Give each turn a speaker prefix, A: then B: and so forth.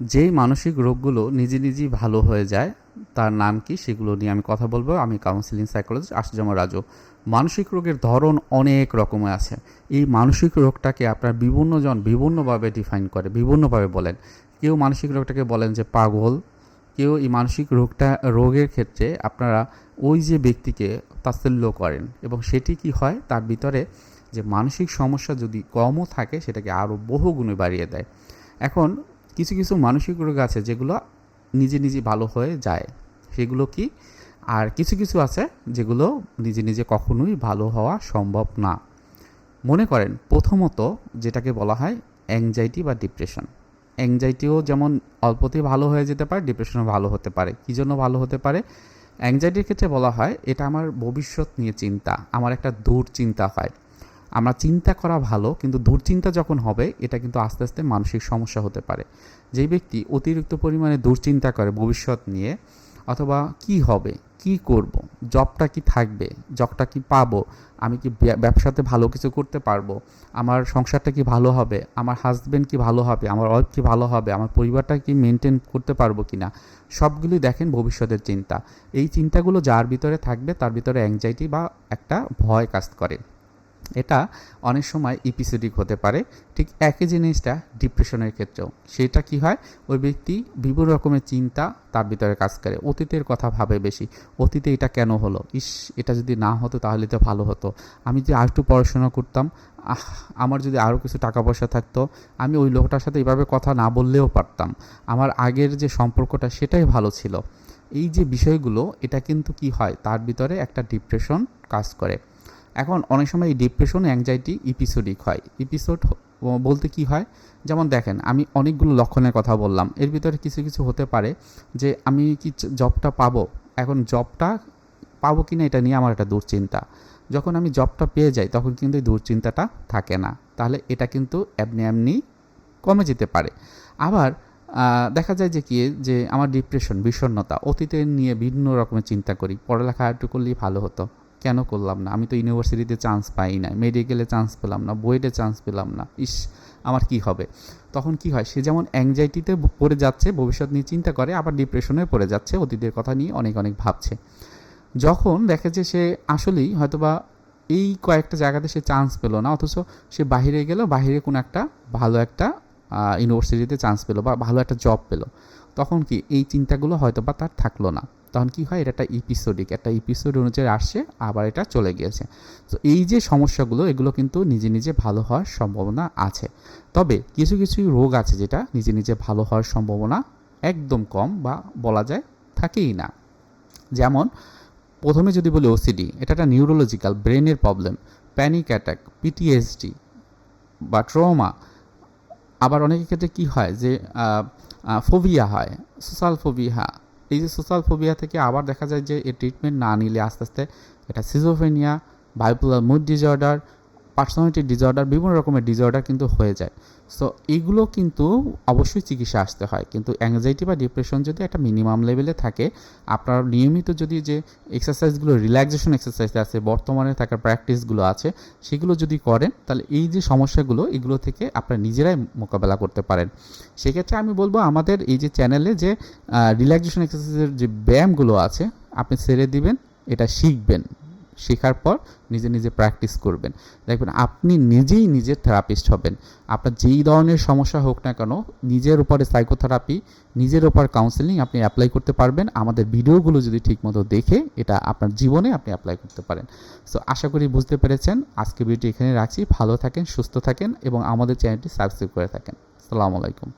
A: যেই মানসিক রোগগুলো নিজে নিজেই ভালো হয়ে যায়, তার নাম কি সেগুলো নিয়ে আমি কথা বলব। আমি কাউন্সিলিং সাইকোলজিস্ট আশুজামা রাজু। মানসিক রোগের ধরন অনেক রকমের আছে। এই মানসিক রোগটাকে আপনার বিভিন্নজন বিভিন্নভাবে ডিফাইন করে, বিভিন্নভাবে বলেন। কেউ মানসিক রোগটাকে বলেন যে পাগল, কেউ এই মানসিক রোগটা, রোগের ক্ষেত্রে আপনারা ওই যে ব্যক্তিকে তাচ্ছিল্য করেন এবং সেটি কি হয়? তার ভিতরে যে মানসিক সমস্যা যদি কমও থাকে, সেটাকে আরও বহু গুণে বাড়িয়ে দেয়। এখন কিছু কিছু মানসিক রোগ আছে যেগুলো নিজে নিজে ভালো হয়ে যায়। সেগুলো কি? আর কিছু কিছু আছে যেগুলো নিজে নিজে কখনোই ভালো হওয়া সম্ভব না। মনে করেন, প্রথমত যেটাকে বলা হয় অ্যাংজাইটি বা ডিপ্রেশন অ্যাংজাইটিও যেমন অল্পতেই ভালো হয়ে যেতে পারে ডিপ্রেশনও ভালো হতে পারে। কী জন্য ভালো হতে পারে? অ্যাংজাইটির ক্ষেত্রে বলা হয়, এটা আমার ভবিষ্যৎ নিয়ে চিন্তা, আমার একটা দূর চিন্তা হয়। আমরা চিন্তা করা ভালো, কিন্তু দুশ্চিন্তা যখন হবে, এটা কিন্তু আস্তে আস্তে মানসিক সমস্যা হতে পারে। যেই ব্যক্তি অতিরিক্ত পরিমাণে দুশ্চিন্তা করে ভবিষ্যৎ নিয়ে, অথবা কি হবে, কি করব, জবটা কি থাকবে, জবটা কি পাবো, আমি কি ব্যবসাতে ভালো কিছু করতে পারব, আমার সংসারটা কি ভালো হবে, আমার হাজব্যান্ড কি ভালো হবে, আমার ওয়াইফ কি ভালো হবে, আমার পরিবারটা কি মেনটেন করতে পারব কি না সবগুলি দেখেন ভবিষ্যতের চিন্তা। এই চিন্তাগুলো যার ভিতরে থাকবে, তার ভিতরে অ্যাংজাইটি বা একটা ভয় কাজ করে। এটা অনেক সময় ইপিসোডিক হতে পারে। ঠিক একই জিনিসটা ডিপ্রেশনের ক্ষেত্রেও। সেটা কি হয়? ওই ব্যক্তি বিভিন্ন রকমের চিন্তা তার ভিতরে কাজ করে। অতীতের কথা ভাবে বেশি। অতীতে এটা কেন হলো? ইস, এটা যদি না হতো তাহলে তো ভালো হতো। আমি যদি আর একটু পড়াশোনা করতাম আমার যদি আরও কিছু টাকা পয়সা থাকতো, আমি ওই লোকটার সাথে এভাবে কথা না বললেও পারতাম। আমার আগের যে সম্পর্কটা সেটাই ভালো ছিল। এই যে বিষয়গুলো, এটা কিন্তু কি হয়? তার ভিতরে একটা ডিপ্রেশন কাজ করে। এখন অনেক সময় এই ডিপ্রেশন অ্যাংজাইটি ইপিসোডিক হয়। ইপিসোড বলতে কি হয়? যেমন দেখেন, আমি অনেকগুলো লক্ষণের কথা বললাম। এর ভিতরে কিছু কিছু হতে পারে যে আমি কি জবটা পাবো? এখন জবটা পাবো কি না এটা নিয়ে আমার একটা দুশ্চিন্তা। যখন আমি জবটা পেয়ে যাই, তখন কিন্তু এই দুশ্চিন্তাটা থাকে না। তাহলে এটা কিন্তু এমনি এমনি কমে যেতে পারে। আবার দেখা যায় যে কি, যে আমার ডিপ্রেশন বিষণ্ণতা, অতীতের নিয়ে বিভিন্ন রকমের চিন্তা করি। পড়ালেখা একটু করলেই ভালো হতো। কেন করলাম না? আমি তো ইউনিভার্সিটিতে চান্স পাই না মেডিকেলে চান্স পেলাম না বুয়েটে চান্স পেলাম না। ইস, আমার কি হবে? তখন কি হয়? সে যেমন অ্যাংজাইটিতে পড়ে যাচ্ছে, ভবিষ্যৎ নিয়ে চিন্তা করে, আবার ডিপ্রেশনে পড়ে যাচ্ছে, অতীতের কথা নিয়ে অনেক অনেক ভাবছে। যখন দেখে যে সে আসলেই হয়তোবা এই কয়েকটা জায়গাতে সে চান্স পেল না, অথচ সে বাইরে গেল বাইরে কোনো একটা ভালো একটা ইউনিভার্সিটিতে চান্স পেল বা ভালো একটা জব পেল। তখন কি এই চিন্তাগুলো হয়তো বা তার থাকল না। তখন কি হয়? এটা একটা ইপিসোডিক একটা ইপিসোড অনুযায়ী আসছে, আবার এটা চলে গিয়েছে। তো এই যে সমস্যাগুলো, এগুলো কিন্তু নিজে নিজে ভালো হওয়ার সম্ভাবনা আছে। তবে কিছু কিছু রোগ আছে যেটা নিজে নিজে ভালো হওয়ার সম্ভাবনা একদম কম বা বলা যায় থাকেই না। যেমন, প্রথমে যদি বলি ওসিডি এটা একটা নিউরোলজিক্যাল ব্রেনের প্রবলেম প্যানিক অ্যাটাক পিটিএসডি বা ট্রমা আবার অনেকের ক্ষেত্রে কি হয় যে ফোবিয়া হয় সোশ্যাল ফোবিয়া এই যে সোশ্যাল ফোবিয়া থেকে আবার দেখা যায় যে এর ট্রিটমেন্ট না নিলে আস্তে আস্তে এটা schizophrenia bipolar mood disorder personality disorder বিভিন্ন রকমের ডিসঅর্ডার কিন্তু হয়ে যায়। সো এইগুলো কিন্তু অবশ্যই চিকিৎসা আসতে হয়। কিন্তু অ্যাংজাইটি বা ডিপ্রেশন যদি একটা মিনিমাম লেভেলে থাকে, আপনার নিয়মিত যদি যে এক্সারসাইজগুলো রিল্যাক্সেশন এক্সারসাইজ আছে, বর্তমানে থাকা প্র্যাকটিসগুলো আছে, সেগুলো যদি করেন, তাহলে এই যে সমস্যাগুলো, এগুলো থেকে আপনারা নিজেরাই মোকাবেলা করতে পারেন। সেক্ষেত্রে আমি বলব, আমাদের এই যে চ্যানেলে যে রিল্যাক্সেশন এক্সারসাইজের যে ব্যায়ামগুলো আছে, আপনি ছেড়ে দিবেন, এটা শিখবেন। শেখার পর নিজে নিজে প্র্যাকটিস করবেন। দেখবেন আপনি নিজেই নিজের থেরাপিস্ট হবেন। আপনার যেই ধরনের সমস্যা হোক না কেন, নিজের উপরে সাইকোথেরাপি নিজের উপর কাউন্সেলিং আপনি অ্যাপ্লাই করতে পারবেন। আমাদের ভিডিওগুলো যদি ঠিকমতো দেখে, এটা আপনার জীবনে আপনি অ্যাপ্লাই করতে পারেন। সো আশা করি বুঝতে পেরেছেন। আজকে ভিডিওটি এখানে রাখছি। ভালো থাকেন, সুস্থ থাকেন এবং আমাদের চ্যানেলটি সাবস্ক্রাইব করে থাকেন। আসসালামু আলাইকুম।